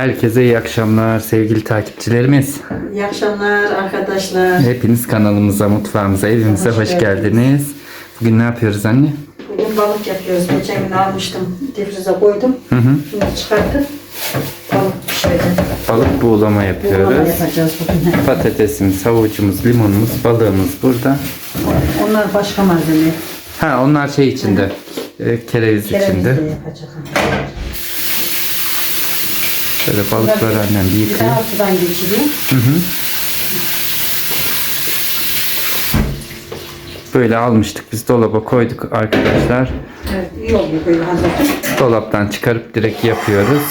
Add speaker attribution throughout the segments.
Speaker 1: Herkese iyi akşamlar sevgili takipçilerimiz.
Speaker 2: İyi akşamlar arkadaşlar.
Speaker 1: Hepiniz kanalımıza, mutfağımıza, evimize hoş,
Speaker 2: Hoş
Speaker 1: geldiniz.
Speaker 2: geldiniz.
Speaker 1: Bugün ne yapıyoruz anne?
Speaker 2: Bugün balık yapıyoruz. Geçen gün almıştım. Difrize koydum.
Speaker 1: Hı hı.
Speaker 2: Şimdi çıkarttık. Balık pişireceğiz.
Speaker 1: Balık buğulama
Speaker 2: Buğulama
Speaker 1: yapıyoruz.
Speaker 2: yapacağız bugün.
Speaker 1: Patatesimiz, havucumuz, limonumuz, balığımız burada.
Speaker 2: Onlar başka malzeme.
Speaker 1: Ha onlar şey içinde. e, kereviz
Speaker 2: Kerevizle
Speaker 1: içinde.
Speaker 2: yapacağız.
Speaker 1: Şöyle balıkları annem bir yıkıyor.
Speaker 2: daha sudan geçiriyor.
Speaker 1: Böyle almıştık biz dolaba koyduk arkadaşlar.
Speaker 2: Evet, iyi oluyor böyle hazırda.
Speaker 1: Dolaptan çıkarıp direkt yapıyoruz.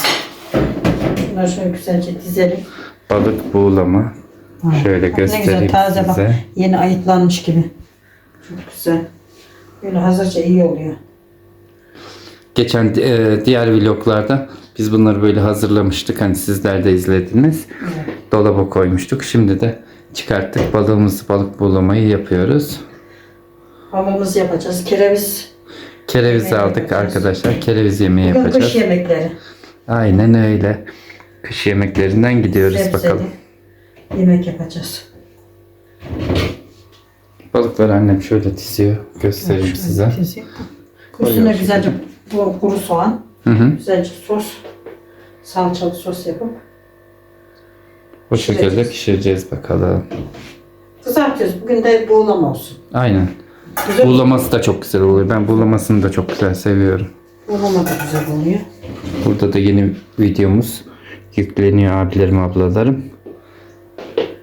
Speaker 2: Bunları şöyle güzelce dizelim.
Speaker 1: Balık buğulama. Şöyle
Speaker 2: Bak Ne
Speaker 1: göstereyim
Speaker 2: güzel taze bak.
Speaker 1: size.
Speaker 2: Yeni ayıtlanmış gibi. Çok güzel. Böyle hazırca iyi oluyor.
Speaker 1: Geçen e, diğer vloglarda biz bunları böyle hazırlamıştık. Hani sizler de izlediniz.
Speaker 2: Evet.
Speaker 1: Dolaba koymuştuk. Şimdi de çıkarttık. Balığımızı balık buğulamayı yapıyoruz.
Speaker 2: Balığımızı yapacağız. Kereviz.
Speaker 1: Kereviz
Speaker 2: Yemeği
Speaker 1: aldık
Speaker 2: yapacağız.
Speaker 1: arkadaşlar. Kereviz yemeği
Speaker 2: Bugün
Speaker 1: yapacağız.
Speaker 2: kış yemekleri.
Speaker 1: Aynen öyle. Kış yemeklerinden gidiyoruz
Speaker 2: Sebzeli
Speaker 1: bakalım.
Speaker 2: Yemek yapacağız.
Speaker 1: Balıkları annem şöyle diziyor. Göstereyim
Speaker 2: Şöyle
Speaker 1: size.
Speaker 2: keseyim. Üstüne güzelce bu kuru soğan,
Speaker 1: Hı hı.
Speaker 2: güzelce sos, salçalı sos yapıp
Speaker 1: O şekilde
Speaker 2: Pişireceğiz.
Speaker 1: pişireceğiz bakalım.
Speaker 2: kızartıyoruz. Bugün de buğulama olsun.
Speaker 1: Aynen.
Speaker 2: Güzel.
Speaker 1: Buğulaması da çok güzel oluyor. Ben buğulamasını da çok güzel seviyorum.
Speaker 2: Buğulama da güzel oluyor.
Speaker 1: Burada da yeni videomuz yükleniyor abilerim ablalarım.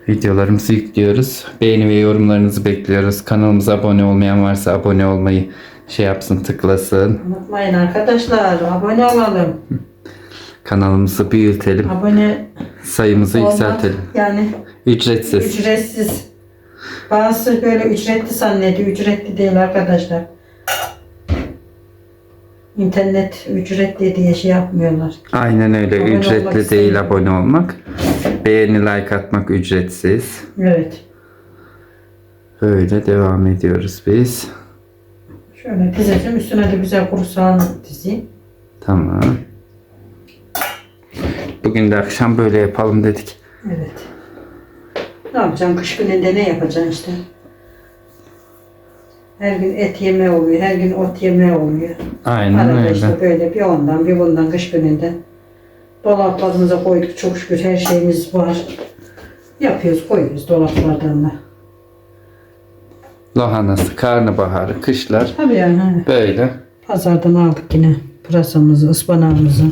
Speaker 1: Videolarımızı yüklüyoruz. Beğeni ve yorumlarınızı bekliyoruz. Kanalımıza abone olmayan varsa abone olmayı şey yapsın tıklasın.
Speaker 2: Unutmayın arkadaşlar abone olalım.
Speaker 1: Kanalımızı büyütelim.
Speaker 2: Abone
Speaker 1: Sayımızı
Speaker 2: olmak
Speaker 1: yükseltelim.
Speaker 2: yani
Speaker 1: Ücretsiz.
Speaker 2: ücretsiz. Bazısı böyle ücretli zannediyor. Ücretli değil arkadaşlar. İnternet ücretli diye şey yapmıyorlar.
Speaker 1: Aynen öyle.
Speaker 2: Abone
Speaker 1: Ücretli değil
Speaker 2: isteyen.
Speaker 1: abone olmak. Beğeni like atmak ücretsiz.
Speaker 2: Evet.
Speaker 1: Böyle devam ediyoruz biz.
Speaker 2: Şöyle dizeceğim. Üstüne de güzel kuru soğan dizeyim.
Speaker 1: Tamam. Bugün de akşam böyle yapalım dedik.
Speaker 2: Evet. Ne yapacaksın? Kış gününde ne yapacaksın işte? Her gün et yeme oluyor. Her gün ot yeme oluyor.
Speaker 1: Aynen
Speaker 2: Arada
Speaker 1: öyle.
Speaker 2: işte böyle bir ondan bir bundan kış gününde. Dolaplarımıza koyduk çok şükür her şeyimiz var. Yapıyoruz koyuyoruz dolaplardan da.
Speaker 1: Lahanası, karnabaharı, kışlar
Speaker 2: Tabii yani. he.
Speaker 1: böyle
Speaker 2: Pazardan aldık yine pırasamızı, ıspanağımızı.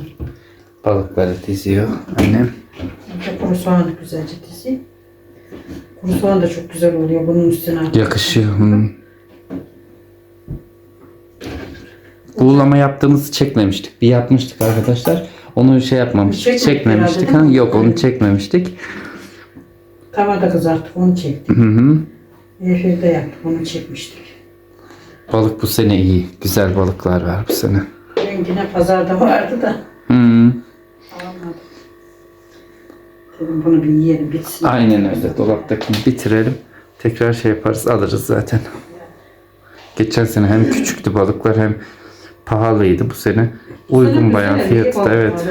Speaker 1: balıkları diziyor annem.
Speaker 2: İşte kuru soğanı güzelce dizeyim. Kuru soğan da çok güzel oluyor bunun üstüne.
Speaker 1: Yakışıyor. Hı. Buğulama yaptığımızı çekmemiştik. Bir yapmıştık arkadaşlar. Onu şey yapmamıştık.
Speaker 2: Çekmedik
Speaker 1: Çekmemiştik.
Speaker 2: herhalde,
Speaker 1: Ha?
Speaker 2: değil mi?
Speaker 1: Yok onu çekmemiştik.
Speaker 2: Tavada kızarttık onu çektik.
Speaker 1: Hı hı.
Speaker 2: Efirde yaptık onu çekmiştik.
Speaker 1: Balık bu sene iyi. Güzel balıklar var bu sene.
Speaker 2: Dün yine pazarda vardı da
Speaker 1: Hı.
Speaker 2: almadım. Dedim bunu bir yiyelim bitsin.
Speaker 1: Aynen öyle. Dolaptakini bitirelim. Tekrar şey yaparız alırız zaten. Geçen sene hem küçüktü balıklar hem pahalıydı bu sene. Uygun
Speaker 2: iyi
Speaker 1: fiyatı da evet.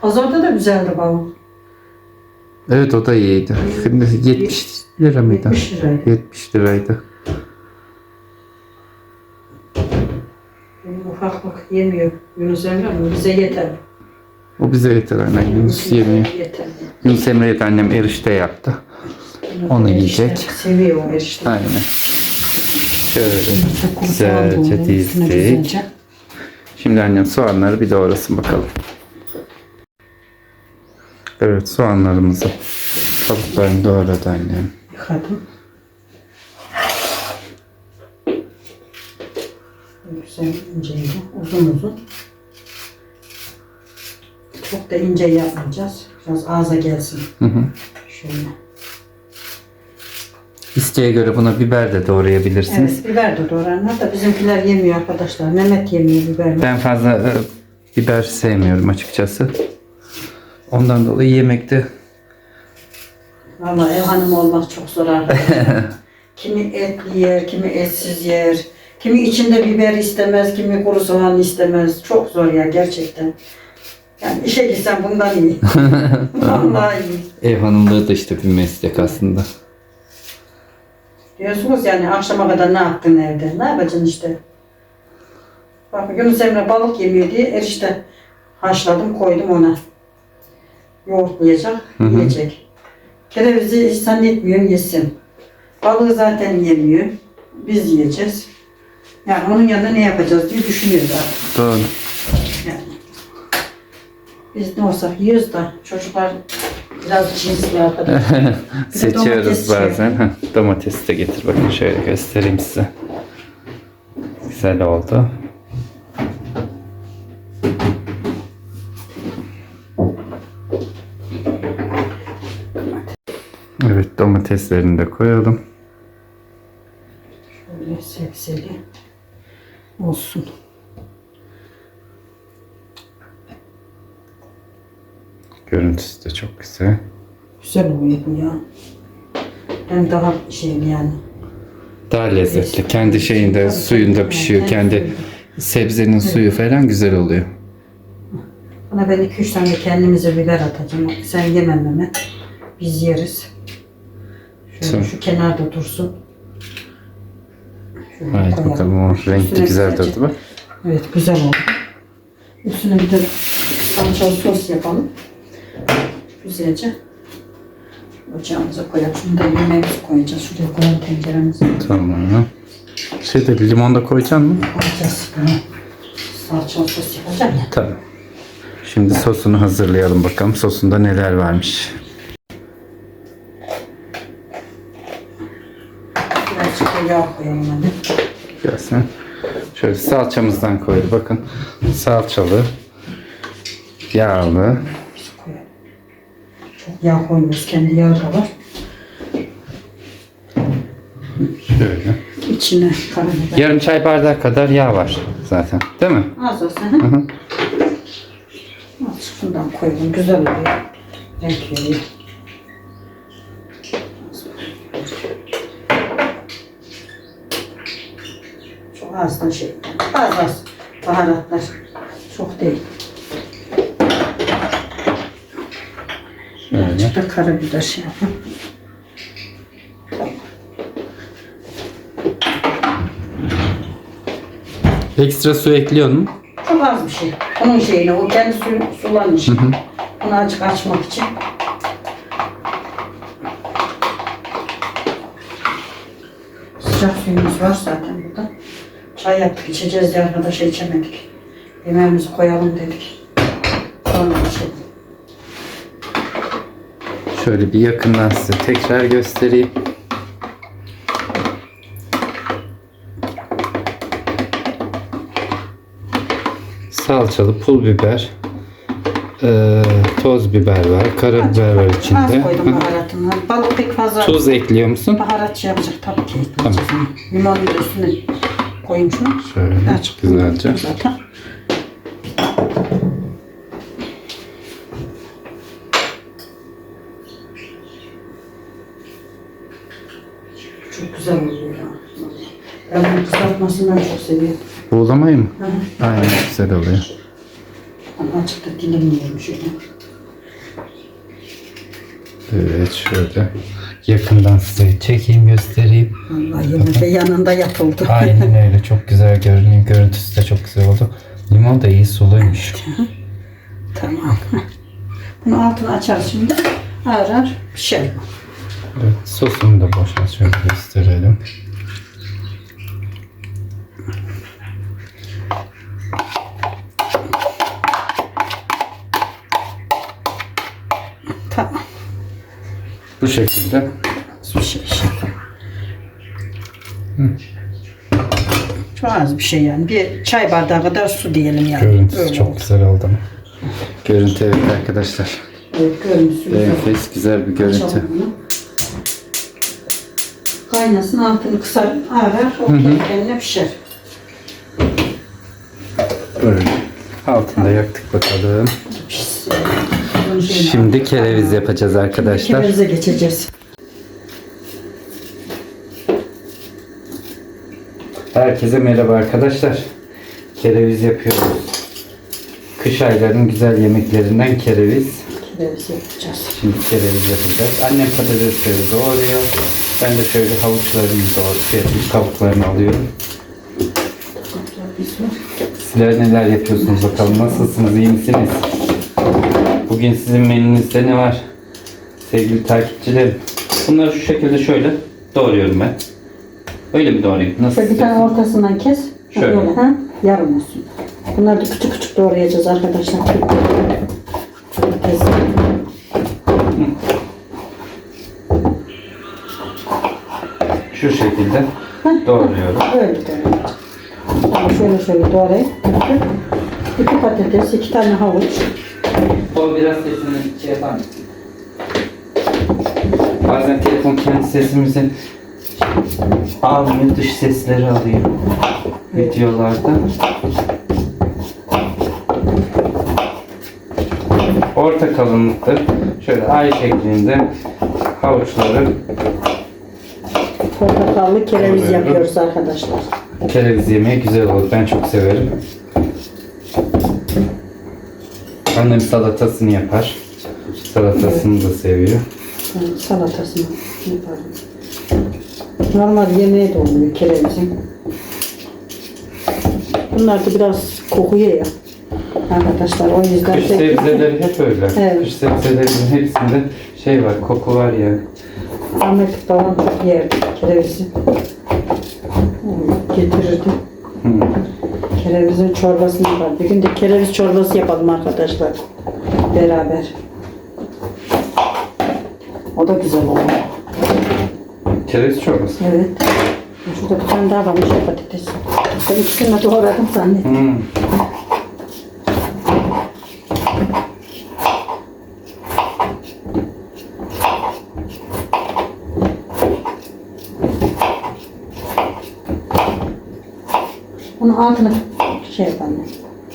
Speaker 2: Pazarda da güzeldi balık.
Speaker 1: Evet o da iyiydi. Şimdi 70 lira mıydı?
Speaker 2: 70 liraydı.
Speaker 1: 70 liraydı.
Speaker 2: Benim ufaklık yemiyor. Yunus Emre ama bize yeter.
Speaker 1: O bize yeter annem. Yunus yemiyor.
Speaker 2: Yeter.
Speaker 1: Yunus Emre'ye de annem erişte yaptı. Onu yiyecek.
Speaker 2: Seviyor o erişte.
Speaker 1: Aynen. Şöyle güzelce dizdik. Şimdi annem soğanları bir doğrasın bakalım. Evet soğanlarımızı kabuklarını doğradı annem.
Speaker 2: Yıkadım. Güzel inceydi. Uzun uzun. Çok da ince yapmayacağız. Biraz ağza gelsin.
Speaker 1: Hı hı.
Speaker 2: Şöyle.
Speaker 1: İsteğe göre buna biber de doğrayabilirsiniz.
Speaker 2: Evet biber de doğranlar da bizimkiler yemiyor arkadaşlar. Mehmet yemiyor biberle.
Speaker 1: Ben fazla e, biber sevmiyorum açıkçası. Ondan dolayı yemekte
Speaker 2: Valla ev hanımı olmak çok zor arkadaşlar. kimi etli yer, kimi etsiz yer. Kimi içinde biber istemez, kimi kuru soğan istemez. Çok zor ya gerçekten. Yani işe gitsen bundan iyi. Vallahi iyi.
Speaker 1: Ev hanımlığı da işte bir meslek aslında.
Speaker 2: Diyorsunuz yani akşama kadar ne yaptın evde? Ne yapacaksın işte? Bak Yunus Emre balık yemiyor diye erişte haşladım koydum ona. Yoğurtlayacak,
Speaker 1: Hı hı.
Speaker 2: yiyecek. Kerevizi hiç zannetmiyorum yesin. Balığı zaten yemiyor. Biz yiyeceğiz. Yani onun yanında ne yapacağız diye düşünüyoruz artık.
Speaker 1: Doğru.
Speaker 2: Yani. Biz ne olsak yiyoruz da çocuklar biraz cinsli arkadaş.
Speaker 1: Seçiyoruz
Speaker 2: domates
Speaker 1: bazen. Heh, domatesi de getir bakın şöyle göstereyim size. Güzel oldu. Evet domateslerini de koyalım.
Speaker 2: Şöyle sebzeli olsun.
Speaker 1: Görüntüsü de çok güzel.
Speaker 2: Güzel oluyor bu ya. Hem daha şey yani.
Speaker 1: Daha lezzetli. Kendi şeyinde
Speaker 2: Tabii,
Speaker 1: suyunda
Speaker 2: tabii.
Speaker 1: pişiyor.
Speaker 2: Evet,
Speaker 1: Kendi sebzenin suyu falan güzel oluyor.
Speaker 2: Buna ben 2-3 tane kendimize biber atacağım. Sen yemem Mehmet. Biz yeriz. Şöyle şu kenarda dursun. Şöyle
Speaker 1: Evet
Speaker 2: koyalım.
Speaker 1: bakalım o renkli
Speaker 2: Üstüne
Speaker 1: güzel
Speaker 2: güzelce-
Speaker 1: durdu bak.
Speaker 2: Evet güzel oldu. Üstüne bir de salçalı sos yapalım. Güzelce. Ocağımıza koyalım. Şunu da yemeğimizi koyacağız. Şuraya koyalım tenceremizi.
Speaker 1: Tamam. Şeyde limon da koyacaksın mı?
Speaker 2: Koyacağız. Bunu salçalı sos yapacağım ya.
Speaker 1: Tamam. Şimdi sosunu hazırlayalım bakalım. Sosunda neler varmış.
Speaker 2: Birazcık da yağ koyalım hadi.
Speaker 1: Gelsin. Şöyle salçamızdan koydu. Bakın salçalı, yağlı.
Speaker 2: Çok yağ koymuyoruz. Kendi yağı da var.
Speaker 1: Şöyle.
Speaker 2: İçine karabiber.
Speaker 1: Yarım çay bardağı kadar yağ var zaten. Değil mi?
Speaker 2: Az olsun.
Speaker 1: Hı hı.
Speaker 2: Azıcık şundan koyalım. Güzel oluyor. Renk veriyor. Az da şey. Az az. Baharatlar. Çok değil.
Speaker 1: Şöyle.
Speaker 2: Birazcık da karabiber şey yapalım.
Speaker 1: Ekstra su ekliyor mu?
Speaker 2: Çok az bir şey. Onun şeyine, o kendi suyu sulanmış. Onu azıcık açmak için. Sıcak suyumuz var zaten burada. Çay yaptık, içeceğiz diye arkadaşa içemedik. Yemeğimizi koyalım dedik. Sonra içelim.
Speaker 1: Şöyle bir yakından size tekrar göstereyim. Salçalı pul biber, eee, toz biber var, karabiber var
Speaker 2: Az
Speaker 1: içinde.
Speaker 2: koydum baharatını. Balık pek fazla
Speaker 1: Tuz ekliyor musun?
Speaker 2: baharat şey yapacak tabii ki. Limonu da üstüne koyayım şunu.
Speaker 1: Şöyle
Speaker 2: Açık
Speaker 1: güzelce.
Speaker 2: Zaten. Çok güzel oluyor ya. Ben bunu kızartmasından çok seviyorum.
Speaker 1: Buğulamayı mı?
Speaker 2: Hı hı.
Speaker 1: Aynen güzel oluyor.
Speaker 2: Ben açıkta dilimliyorum şöyle.
Speaker 1: Evet şöyle yakından size çekeyim göstereyim.
Speaker 2: Vallahi yemek de yanında yapıldı.
Speaker 1: Aynen öyle çok güzel görünüyor. Görüntüsü de çok güzel oldu. Limon da iyi suluymuş.
Speaker 2: tamam. Bunu altını açar şimdi. Ağır ağır pişer.
Speaker 1: Evet, sosunu da boşuna şöyle gösterelim. Bu şekilde.
Speaker 2: Bir şey şey. Çok az bir şey yani. Bir çay bardağı kadar su diyelim yani.
Speaker 1: Görüntüsü
Speaker 2: Öyle
Speaker 1: çok
Speaker 2: oldu.
Speaker 1: güzel oldu ama. Görüntü evet arkadaşlar.
Speaker 2: Evet görüntüsü güzel.
Speaker 1: Enfes güzel bir görüntü.
Speaker 2: Açalım bunu. Kaynasın altını kısar ağır o kendi kendine pişer.
Speaker 1: Böyle. Altında yaktık bakalım.
Speaker 2: Pişsin. Bunun şeyini
Speaker 1: Şimdi kereviz yapacağız arkadaşlar.
Speaker 2: Kerevize geçeceğiz.
Speaker 1: Herkese merhaba arkadaşlar. Kereviz yapıyoruz. Kış aylarının güzel yemeklerinden kereviz.
Speaker 2: Kereviz yapacağız.
Speaker 1: Şimdi kereviz yapacağız. Annem patatesleri doğruyor. Ben de şöyle havuçlarını doğru şey yapayım, kabuklarını alıyorum.
Speaker 2: Biz var.
Speaker 1: Sizler neler yapıyorsunuz bakalım? Nasılsınız? iyi misiniz? Bugün sizin menünüzde ne var? Sevgili takipçilerim. Bunları şu şekilde şöyle doğruyorum ben. Öyle mi doğrayayım? Nasıl?
Speaker 2: Şöyle bir tane ortasından kes.
Speaker 1: Şöyle.
Speaker 2: Böyle, ha? Yarım olsun. Bunları da küçük küçük doğrayacağız arkadaşlar. Kes.
Speaker 1: Şu şekilde doğruyorum.
Speaker 2: Öyle doğrayacağız. Tamam, şöyle şöyle doğrayıp. İki patates, iki tane havuç.
Speaker 1: O biraz sesini şey yapar mısın? Bazen telefon kendi sesimizi almıyor, dış sesleri alıyor videolarda. Orta kalınlıkta şöyle ay şeklinde havuçları
Speaker 2: Portakallı kereviz yapıyoruz arkadaşlar.
Speaker 1: kereviz yemeği güzel olur. Ben çok severim. Annem salatasını yapar. Salatasını da seviyor.
Speaker 2: Yani salatasını yaparım. Normal yemeği de oluyor kerevizin. Bunlar da biraz kokuyor ya. Arkadaşlar o yüzden
Speaker 1: Kış sebzeleri hep öyle.
Speaker 2: Evet.
Speaker 1: Kış sebzelerinin hepsinde şey var, koku var yani.
Speaker 2: Ahmet çok yerdi kerevizi. Getirirdi.
Speaker 1: Hmm.
Speaker 2: Kerevizin çorbasını yapar. Bir gün de kereviz çorbası yapalım arkadaşlar. Beraber. O da güzel olur.
Speaker 1: Kereviz çorbası.
Speaker 2: Evet. Şurada bir tane daha varmış ya patates. Ben ikisini de doğradım zannettim.
Speaker 1: Hmm.
Speaker 2: Altını şey yapalım.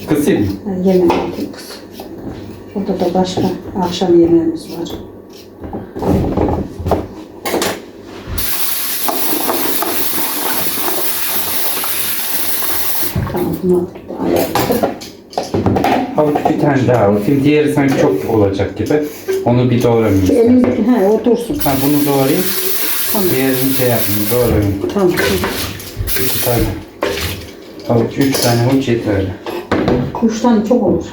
Speaker 1: Kısayım mı?
Speaker 2: Yani kız. Burada da başka akşam yemeğimiz var. Tamam bunu ayarladık.
Speaker 1: Havuç bir tane daha alayım. Diğeri sanki çok olacak gibi. Onu bir doğramayayım.
Speaker 2: Şu elimizdeki he otursun.
Speaker 1: Ha bunu doğrayayım.
Speaker 2: Tamam.
Speaker 1: Diğerini şey yapmayayım. Doğrayayım.
Speaker 2: Tamam.
Speaker 1: İki tane. Havuç, üç tane havuç yeterli.
Speaker 2: Üç tane çok olur.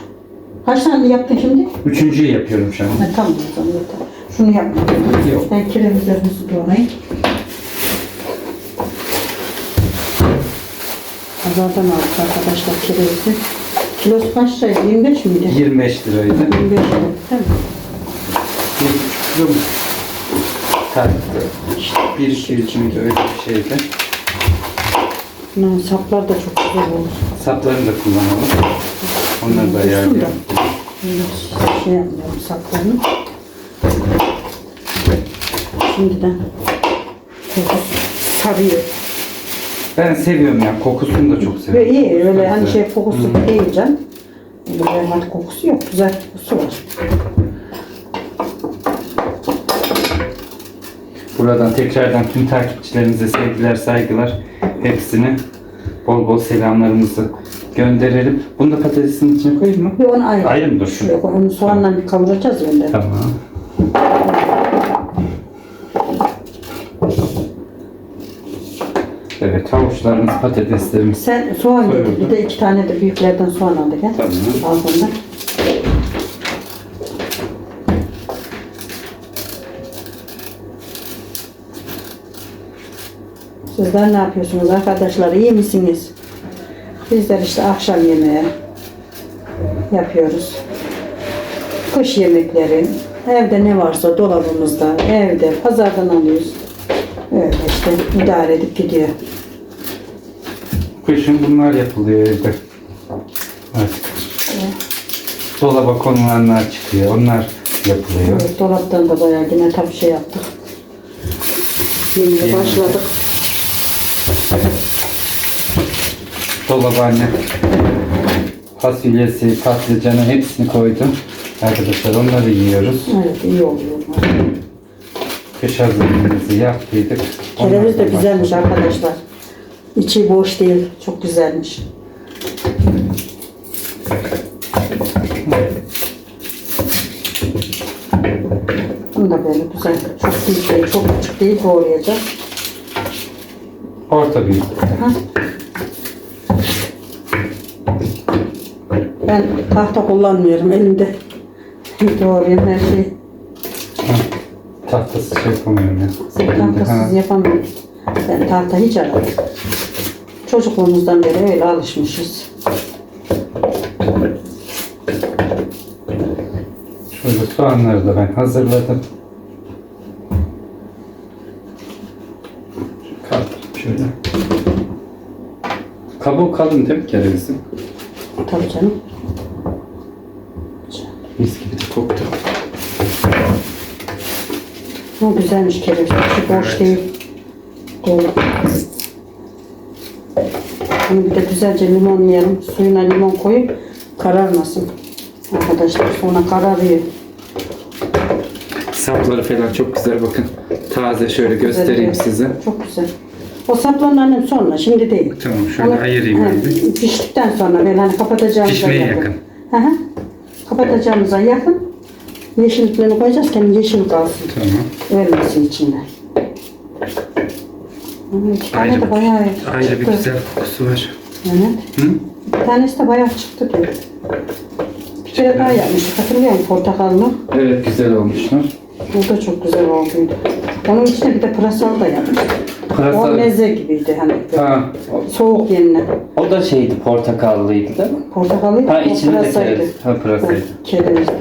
Speaker 2: Kaç tane yaptın şimdi?
Speaker 1: Üçüncüyü yapıyorum şu an.
Speaker 2: Ha, tamam o zaman yeter. Şunu yapma.
Speaker 1: Yok.
Speaker 2: Ben kiremizlerimizi doğrayayım. Pazardan aldık arkadaşlar kirevizi. Kilosu kaç liraydı? 25 miydi?
Speaker 1: 25 liraydı.
Speaker 2: 25 liraydı değil mi?
Speaker 1: Bir buçuk kilo mu? Tarifte. İşte bir iki üç müydü öyle bir şeydi.
Speaker 2: Bunların saplar da çok güzel olur.
Speaker 1: Saplarını da kullanalım. Onları da.
Speaker 2: Böyle şey yapmıyorum saplarını. Şimdiden sarıyor.
Speaker 1: Ben seviyorum ya. Kokusunu da çok
Speaker 2: Ve
Speaker 1: seviyorum.
Speaker 2: iyi öyle hani şey kokusu değil can. Öyle berbat kokusu yok. Güzel kokusu var.
Speaker 1: Buradan tekrardan tüm takipçilerimize sevgiler, saygılar. Hepsini bol bol selamlarımızı gönderelim. Bunu da patatesin içine koyayım mı?
Speaker 2: Bir onu ayrı.
Speaker 1: Ayrı mı dursun?
Speaker 2: Koy. Onu soğanla bir kavuracağız önden.
Speaker 1: Tamam. Evet, havuçlarımız, patateslerimiz.
Speaker 2: Sen soğan getir. Bir de iki tane de büyüklerden soğan al gel.
Speaker 1: Tamam.
Speaker 2: Al bundan. Sizler ne yapıyorsunuz arkadaşlar? İyi misiniz? Bizler işte akşam yemeği yapıyoruz. Kış yemekleri. Evde ne varsa dolabımızda, evde, pazardan alıyoruz. Öyle işte idare edip gidiyor.
Speaker 1: Kışın bunlar yapılıyor evde. Artık. Dolaba konulanlar çıkıyor. Onlar yapılıyor.
Speaker 2: Evet, dolaptan da bayağı yine tabii şey yaptık. Yemeğe. başladık.
Speaker 1: babaanne fasulyesi, patlıcanı hepsini koydum. Arkadaşlar onları yiyoruz.
Speaker 2: Evet iyi oluyor.
Speaker 1: Kış hazırlığımızı yaptıydık.
Speaker 2: Kereviz de güzelmiş arkadaşlar. İçi boş değil. Çok güzelmiş. Bunu da böyle güzel, çok büyük değil, çok küçük değil doğrayacağız.
Speaker 1: Orta
Speaker 2: büyüklükte. Ben tahta kullanmıyorum elimde. Doğrayayım her şeyi.
Speaker 1: Tahtasız şey yapamıyorum ya.
Speaker 2: Sen tahtasız yapamıyorum. Ben tahta hiç aramam. Çocukluğumuzdan beri öyle alışmışız.
Speaker 1: Şöyle soğanları da ben hazırladım. Kaldırayım şöyle. Kabuğu kalın değil mi kerevizin?
Speaker 2: Tabii canım.
Speaker 1: Mis gibi de koktu.
Speaker 2: Bu güzelmiş kereviz. Şu boş değil. Dolu. Bunu bir de güzelce limonlayalım. Suyuna limon koyup kararmasın. Arkadaşlar sonra kararıyor.
Speaker 1: Sapları falan çok güzel bakın. Taze şöyle göstereyim
Speaker 2: Güzel,
Speaker 1: size.
Speaker 2: Çok güzel. O sapların annem sonra, şimdi değil.
Speaker 1: Tamam, şöyle ayırayım ben de.
Speaker 2: Piştikten sonra böyle hani kapatacağımıza
Speaker 1: Pişmeye yakın.
Speaker 2: Hı hı. Kapatacağımıza yakın. Yeşilliklerini koyacağız ki yeşil kalsın.
Speaker 1: Tamam.
Speaker 2: Ölmesin içinde. Hı, İki tane de bayağı
Speaker 1: ayrı bir
Speaker 2: çıktı.
Speaker 1: güzel kokusu var.
Speaker 2: Evet.
Speaker 1: Hı?
Speaker 2: Bir tanesi de bayağı çıktı ki. Bir kere daha yapmıştık. Hatırlıyor musun portakallı?
Speaker 1: Evet güzel olmuşlar.
Speaker 2: O da çok güzel olduydu. Onun içine bir de pırasal da yapmıştık. O
Speaker 1: Pırasa.
Speaker 2: meze gibiydi hani.
Speaker 1: Ha, o,
Speaker 2: Soğuk yenine.
Speaker 1: o da şeydi portakallıydı değil mi?
Speaker 2: Portakalıydı.
Speaker 1: Ha
Speaker 2: o
Speaker 1: içinde de
Speaker 2: pırasaydı.
Speaker 1: kereviz. Ha pırasaydı.
Speaker 2: O Kerevizdi.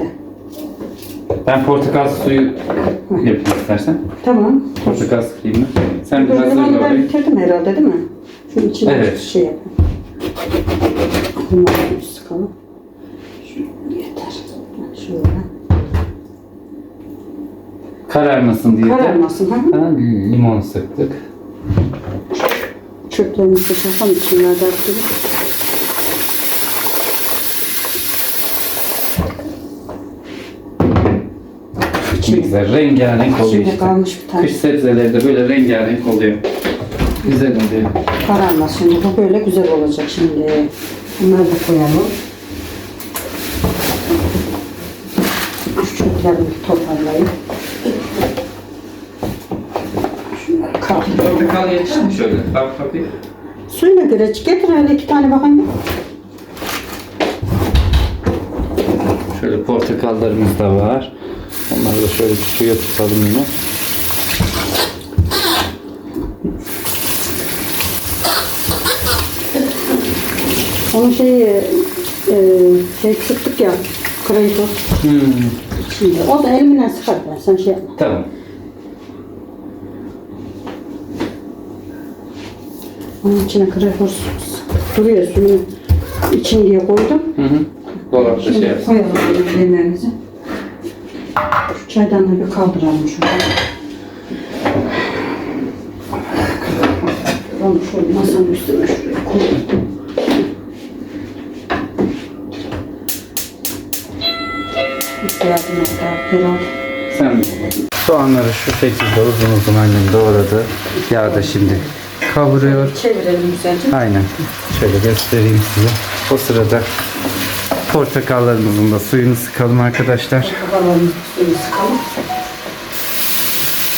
Speaker 1: Ben portakal suyu yapayım istersen.
Speaker 2: Tamam.
Speaker 1: Portakal mı? Sen
Speaker 2: Bu
Speaker 1: biraz hazırla
Speaker 2: limonlu ben
Speaker 1: orayı.
Speaker 2: bitirdim herhalde değil mi? Şu içine
Speaker 1: Evet.
Speaker 2: şey yapayım. Limonlu sıkalım. Şu yeter. Şöyle.
Speaker 1: Kararmasın diye de
Speaker 2: Kararmasın. Ha?
Speaker 1: ha, limon sıktık.
Speaker 2: Çöplerimizi çakalım içinlerde atıyor.
Speaker 1: Ne güzel rengarenk oluyor işte.
Speaker 2: kalmış bir tane.
Speaker 1: Kış sebzeleri de böyle rengarenk oluyor. Güzel oluyor.
Speaker 2: Kararmaz şimdi. Bu böyle güzel olacak şimdi. Bunları da koyalım. Şu çöplerimi toparlayayım.
Speaker 1: Portakal yetişti mi şöyle? Bak bakayım.
Speaker 2: Suyuna göre getir hele iki tane bakayım.
Speaker 1: Şöyle portakallarımız da var. Onları da şöyle suya tutalım yine.
Speaker 2: Onun şeyi e, şey sıktık ya. Krayıtı.
Speaker 1: Hmm,
Speaker 2: Şimdi o da elimle sıkar ben sen şey yapma.
Speaker 1: tamam.
Speaker 2: Onun içine krayıtı duruyor suyun için diye koydum.
Speaker 1: Hı hı. Dolapta şey yapsın.
Speaker 2: koyalım yemeğimizi. Şu çaydanlığı bir kaldıralım şuradan. Onu şu masanın üstüne şuraya koyalım. İhtiyacım herhalde.
Speaker 1: Soğanları şu şekilde uzun uzun annem doğradı. Yağ da şimdi kavuruyor.
Speaker 2: Çevirelim güzelce.
Speaker 1: Aynen. Şöyle göstereyim size. O sırada portakallarımızın da suyunu sıkalım arkadaşlar.
Speaker 2: Kafalarımızı suyunu sıkalım.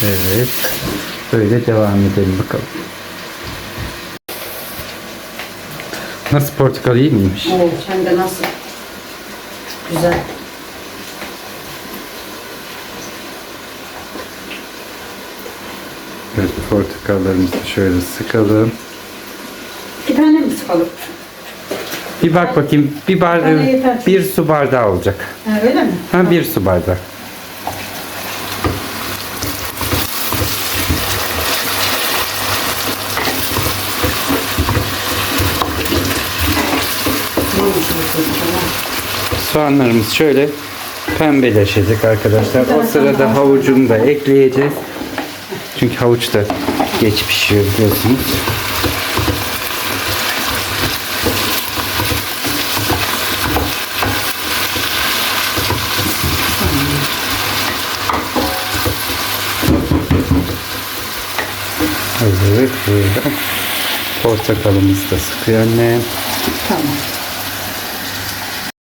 Speaker 1: Evet. Böyle devam edelim bakalım. Nasıl portakal iyi miymiş?
Speaker 2: Evet, hem de nasıl? Güzel.
Speaker 1: Evet portakallarımızı şöyle sıkalım.
Speaker 2: Bir tane mi sıkalım?
Speaker 1: Bir bak bakayım. Bir bar
Speaker 2: Bana yeter.
Speaker 1: bir su bardağı olacak.
Speaker 2: Ha, öyle mi?
Speaker 1: Ha bir su bardağı. Soğanlarımız şöyle pembeleşecek arkadaşlar. O sırada havucunu da ekleyeceğiz. Çünkü havuç da geç pişiyor biliyorsunuz. Evet böyle. Portakalımızı da sıkıyor annem.
Speaker 2: Tamam.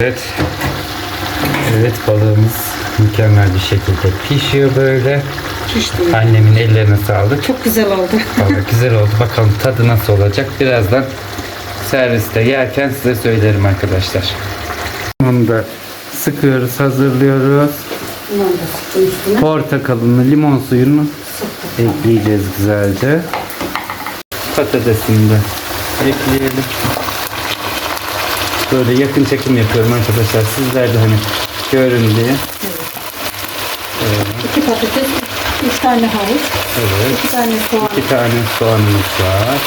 Speaker 1: Evet. Evet balığımız Mükemmel bir şekilde pişiyor böyle.
Speaker 2: Pişti.
Speaker 1: Annemin ellerine sağlık.
Speaker 2: Çok güzel oldu.
Speaker 1: Vallahi güzel oldu. Bakalım tadı nasıl olacak. Birazdan serviste yerken size söylerim arkadaşlar. Bunu da sıkıyoruz, hazırlıyoruz.
Speaker 2: Bundan da sıktım üstüne.
Speaker 1: Portakalını, limon suyunu ekleyeceğiz güzelce. Patatesini de ekleyelim. Böyle yakın çekim yapıyorum arkadaşlar. Sizler de hani görün diye.
Speaker 2: İki patates, üç tane havuç,
Speaker 1: Evet.
Speaker 2: iki tane soğan.
Speaker 1: İki tane soğanımız var.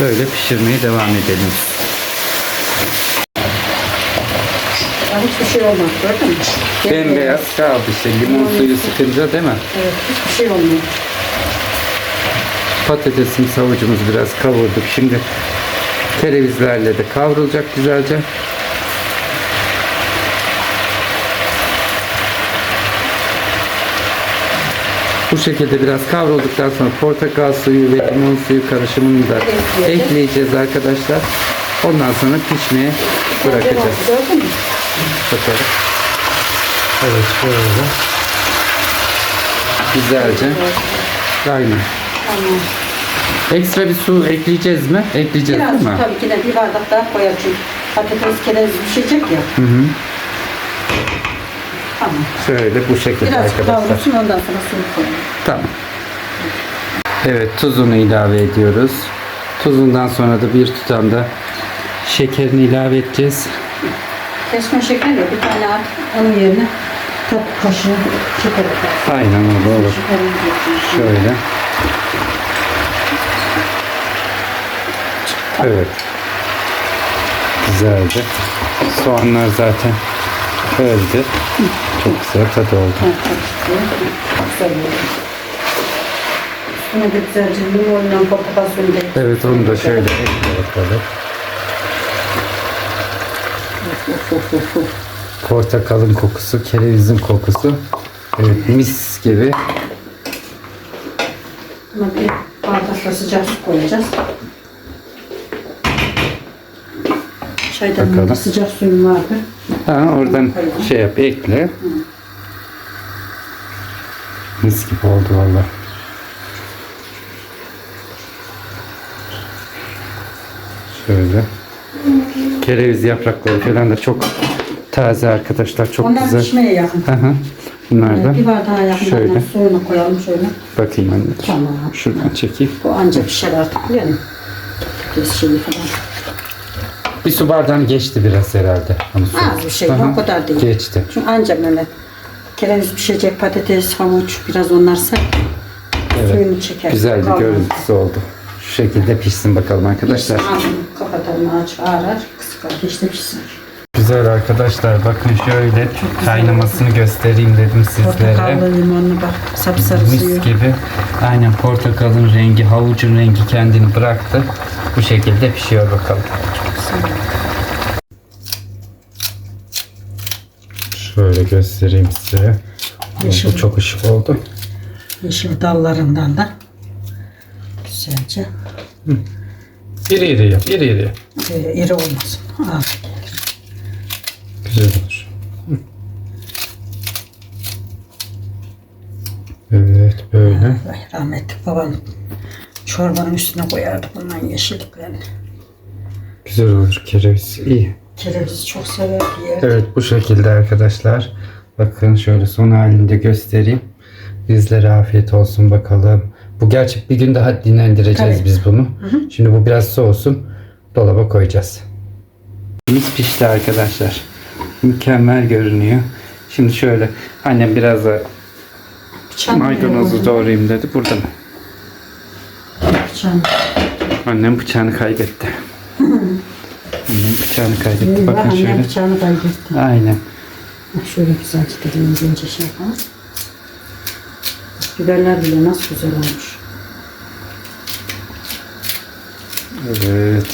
Speaker 1: Böyle pişirmeye devam edelim.
Speaker 2: Ya hiçbir şey olmaz gördün mü?
Speaker 1: Bembeyaz kaldı işte limon suyu sıkınca değil mi?
Speaker 2: Evet hiçbir şey olmuyor.
Speaker 1: Patatesimiz havucumuz biraz kavurduk. Şimdi kerevizlerle de kavrulacak güzelce. Bu şekilde biraz kavrulduktan sonra portakal suyu ve limon suyu karışımını da
Speaker 2: Ekleyeceğiz.
Speaker 1: ekleyeceğiz arkadaşlar. Ondan sonra pişmeye bırakacağız. Bakalım. Evet şöyle. Güzelce. Aynen.
Speaker 2: Tamam.
Speaker 1: Ekstra bir su ekleyeceğiz mi? Ekleyeceğiz
Speaker 2: Biraz
Speaker 1: değil mi?
Speaker 2: tabii ki de bir bardak daha koyar çünkü patates kereviz pişecek ya.
Speaker 1: Hı hı.
Speaker 2: Tamam.
Speaker 1: Şöyle bu şekilde
Speaker 2: Biraz
Speaker 1: arkadaşlar.
Speaker 2: kavrulsun ondan sonra suyu koyalım.
Speaker 1: Tamam. Evet tuzunu ilave ediyoruz. Tuzundan sonra da bir tutam da şekerini ilave edeceğiz.
Speaker 2: Kesme şeker ya bir tane at onun yerine tatlı kaşığı şeker atar.
Speaker 1: Aynen öyle olur.
Speaker 2: Şekerini.
Speaker 1: Şöyle. Evet. Güzelce. Soğanlar zaten öldü. Çok güzel tadı oldu.
Speaker 2: Ha, karıştırıyor. Güzel. Üstüne de güzelce limonla da
Speaker 1: Evet onu da şöyle bakalım. Portakalın kokusu, kerevizin kokusu. Evet mis gibi.
Speaker 2: Buna bir bardakla sıcak su koyacağız.
Speaker 1: Bakalım.
Speaker 2: sıcak suyum vardı.
Speaker 1: Ha, oradan şey yap ekle. Mis gibi oldu valla. Şöyle. Kereviz yaprakları falan da çok taze arkadaşlar. Çok
Speaker 2: Onlar
Speaker 1: güzel.
Speaker 2: pişmeye yakın.
Speaker 1: Hı hı. Bunlar da
Speaker 2: Bir bardağa yakın
Speaker 1: şöyle.
Speaker 2: suyunu koyalım şöyle.
Speaker 1: bakayım anne.
Speaker 2: Tamam.
Speaker 1: Şuradan çekeyim.
Speaker 2: Bu anca pişer artık? Patates şeyi falan.
Speaker 1: Bir su bardağını geçti biraz herhalde. Onu su-
Speaker 2: Az bir şey,
Speaker 1: hı.
Speaker 2: o kadar değil.
Speaker 1: Geçti.
Speaker 2: Çünkü anca böyle kereviz pişecek patates, havuç biraz onlar sert. Suyunu çeker.
Speaker 1: Güzel bir
Speaker 2: Kalmaz.
Speaker 1: görüntüsü oldu. Şu şekilde pişsin bakalım arkadaşlar.
Speaker 2: Ağzını kapatalım aç ağrar kısık ateşte pişsin.
Speaker 1: Güzel arkadaşlar bakın şöyle kaynamasını göstereyim dedim sizlere.
Speaker 2: Portakallı limonlu bak sapsarı suyu.
Speaker 1: Mis gibi. Aynen portakalın rengi, havucun rengi kendini bıraktı. Bu şekilde pişiyor bakalım. Şöyle göstereyim size.
Speaker 2: Yeşil.
Speaker 1: Bu çok ışık oldu.
Speaker 2: Yeşil dallarından da güzelce
Speaker 1: İri iri yap, iri iri.
Speaker 2: e, iri olmasın. Az.
Speaker 1: Güzel olur. Hı. Evet böyle.
Speaker 2: Ay, rahmetli babam çorbanın üstüne koyardı bundan yeşilliklerini.
Speaker 1: Güzel olur kereviz. iyi.
Speaker 2: Kerevizi çok sever diye.
Speaker 1: Evet bu şekilde arkadaşlar. Bakın şöyle son halinde göstereyim. Bizlere afiyet olsun bakalım. Bu gerçek bir gün daha dinlendireceğiz
Speaker 2: Tabii.
Speaker 1: biz bunu. Şimdi bu biraz soğusun. Dolaba koyacağız. Mis pişti arkadaşlar. Mükemmel görünüyor. Şimdi şöyle annem biraz da
Speaker 2: Bıçağını
Speaker 1: maydanozu doğrayayım dedi. Burada mı?
Speaker 2: Bıçağını.
Speaker 1: Annem bıçağını kaybetti. Annem bıçağını kaybetti.
Speaker 2: Eyvah,
Speaker 1: Bakın
Speaker 2: annem
Speaker 1: şöyle.
Speaker 2: bıçağını kaybetti.
Speaker 1: Aynen.
Speaker 2: Bak Şöyle güzelce dediğimiz ince şey yapalım. Biberler bile nasıl güzel olmuş.
Speaker 1: Evet.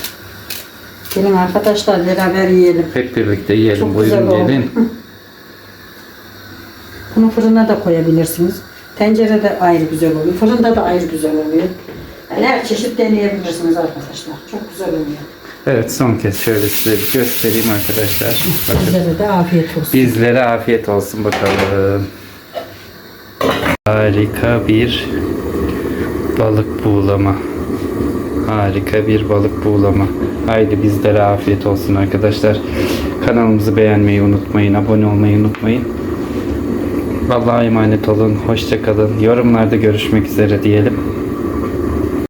Speaker 2: Gelin arkadaşlar beraber yiyelim.
Speaker 1: Hep birlikte yiyelim.
Speaker 2: Çok güzel
Speaker 1: Buyurun
Speaker 2: oldu.
Speaker 1: gelin.
Speaker 2: Bunu fırına da koyabilirsiniz. Tencerede ayrı güzel oluyor. Fırında da ayrı güzel oluyor. Her çeşit deneyebilirsiniz arkadaşlar. Çok güzel oluyor.
Speaker 1: Evet son kez şöyle size bir göstereyim arkadaşlar. Bakın.
Speaker 2: Bizlere de afiyet olsun.
Speaker 1: Bizlere afiyet olsun bakalım. Harika bir balık buğulama. Harika bir balık buğulama. Haydi bizlere afiyet olsun arkadaşlar. Kanalımızı beğenmeyi unutmayın. Abone olmayı unutmayın. Allah'a emanet olun. Hoşça kalın. Yorumlarda görüşmek üzere diyelim.